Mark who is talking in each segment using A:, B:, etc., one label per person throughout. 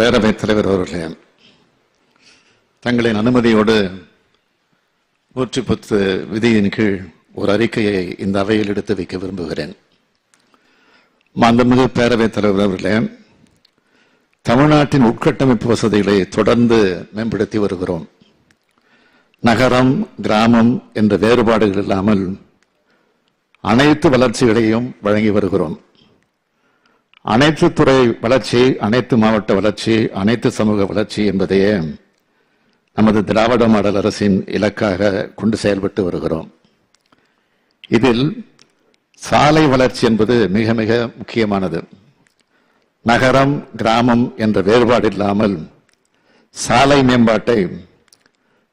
A: பேரவைத் தலைவர் அவர்களே தங்களின் அனுமதியோடு நூற்றி பத்து விதியின் கீழ் ஒரு அறிக்கையை இந்த அவையில் எடுத்து வைக்க விரும்புகிறேன். மாண்புமிகு பேரவைத் தலைவர் அவர்களே தமிழ்நாட்டின் உட்கட்டமைப்பு வசதிகளை தொடர்ந்து மேம்படுத்தி வருகிறோம். நகரம் கிராமம் என்ற வேறுபாடுகள் இல்லாமல் அனைத்து வளர்ச்சிகளையும் வழங்கி வருகிறோம். அனைத்து துறை வளர்ச்சி அனைத்து மாவட்ட வளர்ச்சி அனைத்து சமூக வளர்ச்சி என்பதையே நமது திராவிட மாடல் அரசின் இலக்காக கொண்டு செயல்பட்டு வருகிறோம். இதில் சாலை வளர்ச்சி என்பது மிக மிக முக்கியமானது. நகரம் கிராமம் என்ற வேறுபாடு இல்லாமல் சாலை மேம்பாட்டை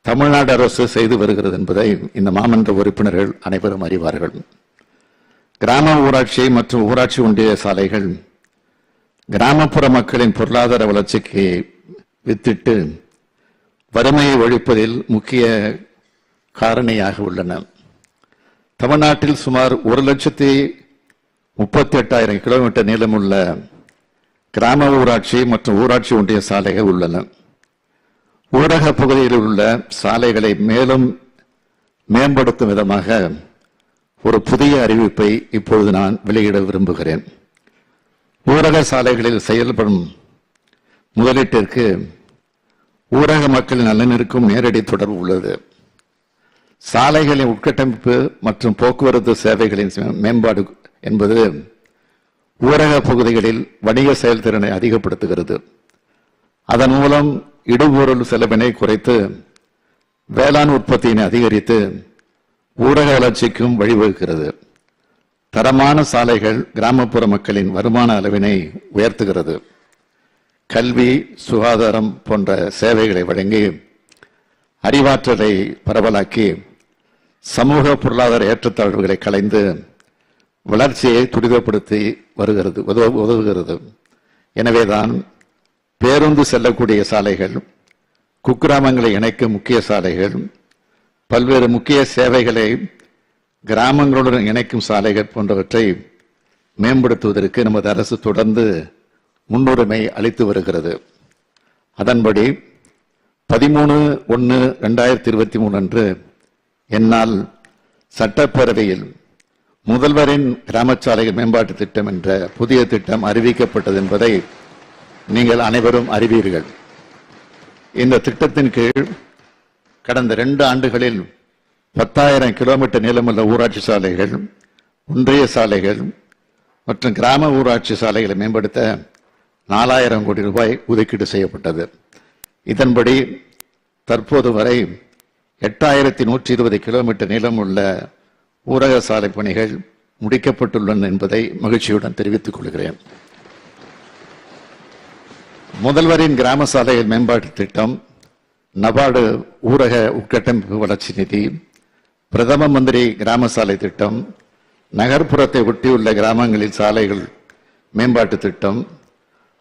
A: தமிழ்நாடு அரசு செய்து வருகிறது என்பதை இந்த மாமன்ற உறுப்பினர்கள் அனைவரும் அறிவார்கள். கிராம ஊராட்சி மற்றும் ஊராட்சி ஒன்றிய சாலைகள் கிராமப்புற மக்களின் பொருளாதார வளர்ச்சிக்கு வித்திட்டு வறுமையை ஒழிப்பதில் முக்கிய காரணியாக உள்ளன. தமிழ்நாட்டில் சுமார் ஒரு லட்சத்தி முப்பத்தி எட்டாயிரம் கிலோமீட்டர் நீளமுள்ள கிராம ஊராட்சி மற்றும் ஊராட்சி ஒன்றிய சாலைகள் உள்ளன. ஊரக பகுதியில் உள்ள சாலைகளை மேலும் மேம்படுத்தும் விதமாக ஒரு புதிய அறிவிப்பை இப்பொழுது நான் வெளியிட விரும்புகிறேன். ஊரக சாலைகளில் செயல்படும் முதலீட்டிற்கு ஊரக மக்களின் நலனிற்கும் நேரடி தொடர்பு உள்ளது. சாலைகளின் உட்கட்டமைப்பு மற்றும் போக்குவரத்து சேவைகளின் மேம்பாடு என்பது ஊரக பகுதிகளில் வணிக செயல்திறனை அதிகப்படுத்துகிறது. அதன் மூலம் இடுபொருள் செலவினை குறைத்து வேளாண் உற்பத்தியினை அதிகரித்து ஊரக வளர்ச்சிக்கும் வழிவகுக்கிறது. தரமான சாலைகள் கிராமப்புற மக்களின் வருமான அளவினை உயர்த்துகிறது. கல்வி சுகாதாரம் போன்ற சேவைகளை வழங்கி அறிவாற்றலை பரவலாக்கி சமூக பொருளாதார ஏற்றத்தாழ்வுகளை கலைந்து வளர்ச்சியை துரிதப்படுத்தி வருகிறது உதவு- உதவுகிறது. எனவேதான் பேருந்து செல்லக்கூடிய சாலைகள் குக்கிராமங்களை இணைக்கும் முக்கிய சாலைகள் பல்வேறு முக்கிய சேவைகளை கிராமங்களுடன் இணைக்கும் சாலைகள் போன்றவற்றை மேம்படுத்துவதற்கு நமது அரசு தொடர்ந்து முன்னுரிமை அளித்து வருகிறது. அதன்படி பதிமூணு ஒன்று ரெண்டாயிரத்தி இருபத்தி மூணு அன்று என்னால் சட்டப்பேரவையில் முதல்வரின் கிராம சாலைகள் மேம்பாட்டு திட்டம் என்ற புதிய திட்டம் அறிவிக்கப்பட்டது என்பதை நீங்கள் அனைவரும் அறிவீர்கள். இந்த திட்டத்தின் கீழ் கடந்த ரெண்டு ஆண்டுகளில் பத்தாயிரம் கிலோமீட்டர் நீளமுள்ள ஊராட்சி சாலைகள் ஒன்றிய சாலைகள் மற்றும் கிராம ஊராட்சி சாலைகளை மேம்படுத்த நாலாயிரம் கோடி ரூபாய் ஒதுக்கீடு செய்யப்பட்டது. இதன்படி தற்போது வரை எட்டாயிரத்தி நூற்றி இருபது கிலோமீட்டர் நீளமுள்ள ஊரக சாலை பணிகள் முடிக்கப்பட்டுள்ளன என்பதை மகிழ்ச்சியுடன் தெரிவித்துக் கொள்கிறேன். முதல்வரின் கிராம சாலைகள் மேம்பாட்டு திட்டம் நபார்டு ஊரக உட்கட்டமைப்பு வளர்ச்சி நிதி பிரதம மந்திரி கிராம சாலை திட்டம் நகர்ப்புறத்தை ஒட்டியுள்ள கிராமங்களில் சாலைகள் மேம்பாட்டு திட்டம்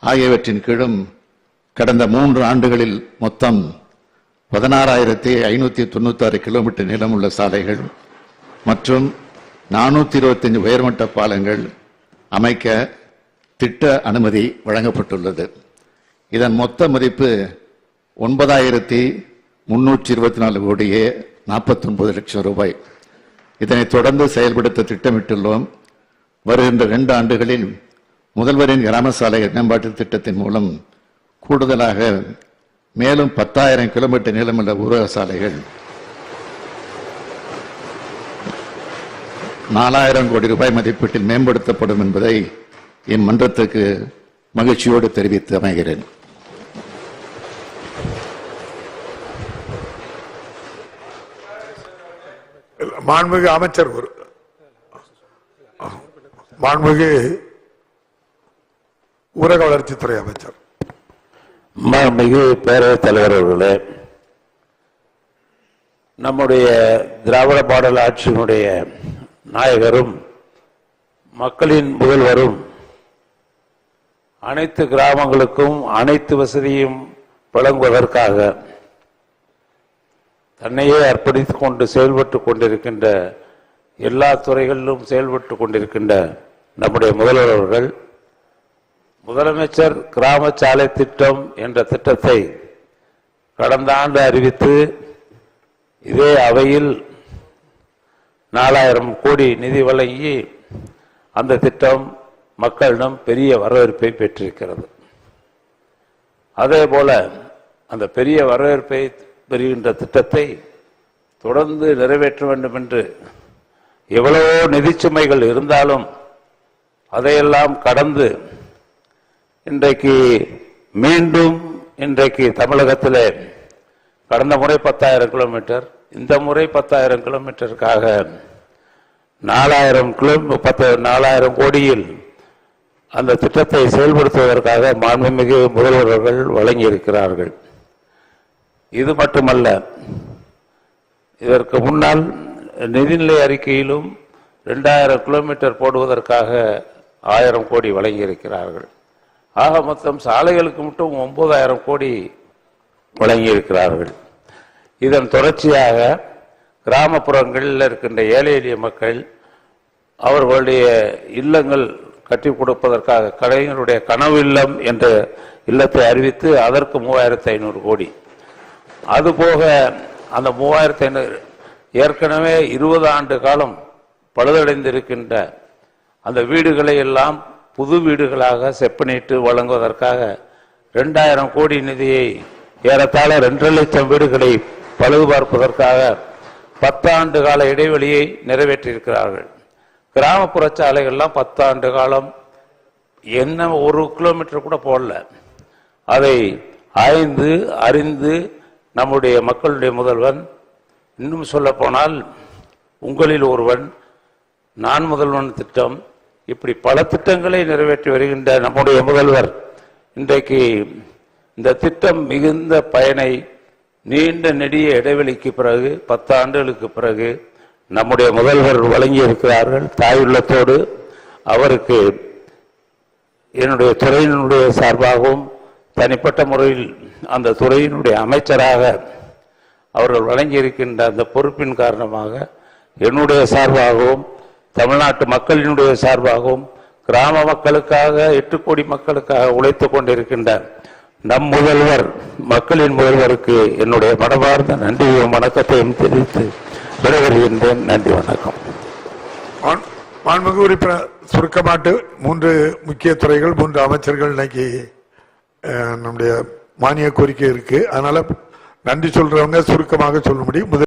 A: ஆகியவற்றின் கீழும் கடந்த மூன்று ஆண்டுகளில் மொத்தம் பதினாறாயிரத்தி ஐநூத்தி தொண்ணூத்தாறு கிலோமீட்டர் நீளமுள்ள சாலைகள் மற்றும் நானூத்தி இருபத்தஞ்சு உயர்மட்ட பாலங்கள் அமைக்க திட்ட அனுமதி வழங்கப்பட்டுள்ளது. இதன் மொத்த மதிப்பு ஒன்பதாயிரத்தி முன்னூற்றி இருபத்தி நாலு கோடியே நாற்பத்தொன்பது லட்சம் ரூபாய். இதனை தொடர்ந்து செயல்படுத்த திட்டமிட்டுள்ளோம். வருகின்ற இரண்டு ஆண்டுகளில் முதல்வரின் கிராம சாலை மேம்பாட்டு திட்டத்தின் மூலம் கூடுதலாக மேலும் பத்தாயிரம் கிலோமீட்டர் நீளமுள்ள ஊரக சாலைகள் நாலாயிரம் கோடி ரூபாய் மதிப்பீட்டில் மேம்படுத்தப்படும் என்பதை இம்மன்றத்துக்கு மகிழ்ச்சியோடு தெரிவித்து அமைகிறேன்.
B: மாண்புமிகு அமைச்சர் ஒரு மாண்புமிகு ஊரக வளர்ச்சித்துறை அமைச்சர்.
C: மாண்புமிகு பேரவைத் தலைவர் அவர்களே நம்முடைய திராவிட பாடல் ஆட்சியினுடைய நாயகரும் மக்களின் முதல்வரும் அனைத்து கிராமங்களுக்கும் அனைத்து வசதியும் வழங்குவதற்காக தன்னையே அர்ப்பணித்து கொண்டு செயல்பட்டு கொண்டிருக்கின்ற எல்லா துறைகளிலும் செயல்பட்டு கொண்டிருக்கின்ற நம்முடைய முதல்வர் அவர்கள் முதலமைச்சர் கிராம சாலை திட்டம் என்ற திட்டத்தை கடந்த ஆண்டு அறிவித்து இதே அவையில் நாலாயிரம் கோடி நிதி வழங்கி அந்த திட்டம் மக்களிடம் பெரிய வரவேற்பை பெற்றிருக்கிறது. அதே போல அந்த பெரிய வரவேற்பை பெறுகின்ற திட்டத்தை தொடர்ந்து நிறைவேற்ற வேண்டும் என்று எவ்வளவோ நிதிச்சுமைகள் இருந்தாலும் அதையெல்லாம் கடந்து இன்றைக்கு மீண்டும் இன்றைக்கு தமிழகத்தில் கடந்த முறை பத்தாயிரம் கிலோமீட்டர் இந்த முறை பத்தாயிரம் கிலோமீட்டருக்காக நாலாயிரம் கிலோ பத்து நாலாயிரம் கோடியில் அந்த திட்டத்தை செயல்படுத்துவதற்காக மாண்புமிகு முதல்வர்கள் வழங்கியிருக்கிறார்கள். இது மட்டுமல்ல இதற்கு முன்னால் நிதிநிலை அறிக்கையிலும் ரெண்டாயிரம் கிலோமீட்டர் போடுவதற்காக ஆயிரம் கோடி வழங்கியிருக்கிறார்கள். ஆக மொத்தம் சாலைகளுக்கு மட்டும் ஒன்பதாயிரம் கோடி வழங்கியிருக்கிறார்கள். இதன் தொடர்ச்சியாக கிராமப்புறங்களில் இருக்கின்ற ஏழை எளிய மக்கள் அவர்களுடைய இல்லங்கள் கட்டி கொடுப்பதற்காக கலைஞருடைய கனவு இல்லம் என்ற இல்லத்தை அறிவித்து அதற்கு மூவாயிரத்து ஐநூறு கோடி அதுபோக அந்த மூவாயிரத்தி ஐநூறு ஏற்கனவே இருபது ஆண்டு காலம் பழுதடைந்திருக்கின்ற அந்த வீடுகளை எல்லாம் புது வீடுகளாக செப்பனிட்டு வழங்குவதற்காக ரெண்டாயிரம் கோடி நிதியை ஏறத்தாழ ரெண்டரை லட்சம் வீடுகளை பழுது பார்ப்பதற்காக பத்தாண்டு கால இடைவெளியை நிறைவேற்றியிருக்கிறார்கள். கிராமப்புற சாலைகள்லாம் பத்தாண்டு காலம் என்ன ஒரு கிலோமீட்டர் கூட போடல. அதை ஆய்ந்து அறிந்து நம்முடைய மக்களுடைய முதல்வன் இன்னும் சொல்லப்போனால் உங்களில் ஒருவன் நான் முதல்வன் திட்டம் இப்படி பல திட்டங்களை நிறைவேற்றி வருகின்ற நம்முடைய முதல்வர். இன்றைக்கு இந்த திட்டம் மிகுந்த பயனை நீண்ட நெடிய இடைவெளிக்கு பிறகு பத்து ஆண்டுகளுக்கு பிறகு நம்முடைய முதல்வர் வழங்கி இருக்கிறார்கள் தாயுள்ளத்தோடு அவருக்கு என்னுடைய துறையினுடைய சார்பாகவும் தனிப்பட்ட முறையில் அந்த துறையினுடைய அமைச்சராக அவர்கள் வழங்கியிருக்கின்ற அந்த பொறுப்பின் காரணமாக என்னுடைய சார்பாகவும் தமிழ்நாட்டு மக்களினுடைய சார்பாகவும் கிராம மக்களுக்காக எட்டு கோடி மக்களுக்காக உழைத்துக் கொண்டிருக்கின்ற நம் முதல்வர் மக்களின் முதல்வருக்கு என்னுடைய மனமார்ந்த நன்றியும் வணக்கத்தையும் தெரிவித்து விடைபெறுகின்றேன். நன்றி வணக்கம்.
B: மாண்புமிகு உறுப்பினர் சுருக்கமாட்டு மூன்று முக்கிய துறைகள் மூன்று அமைச்சர்கள் இன்னைக்கு நம்முடைய மானிய கோரிக்கை இருக்கு. அதனால நன்றி சொல்றவங்க சுருக்கமாக சொல்ல முடியும். முதல்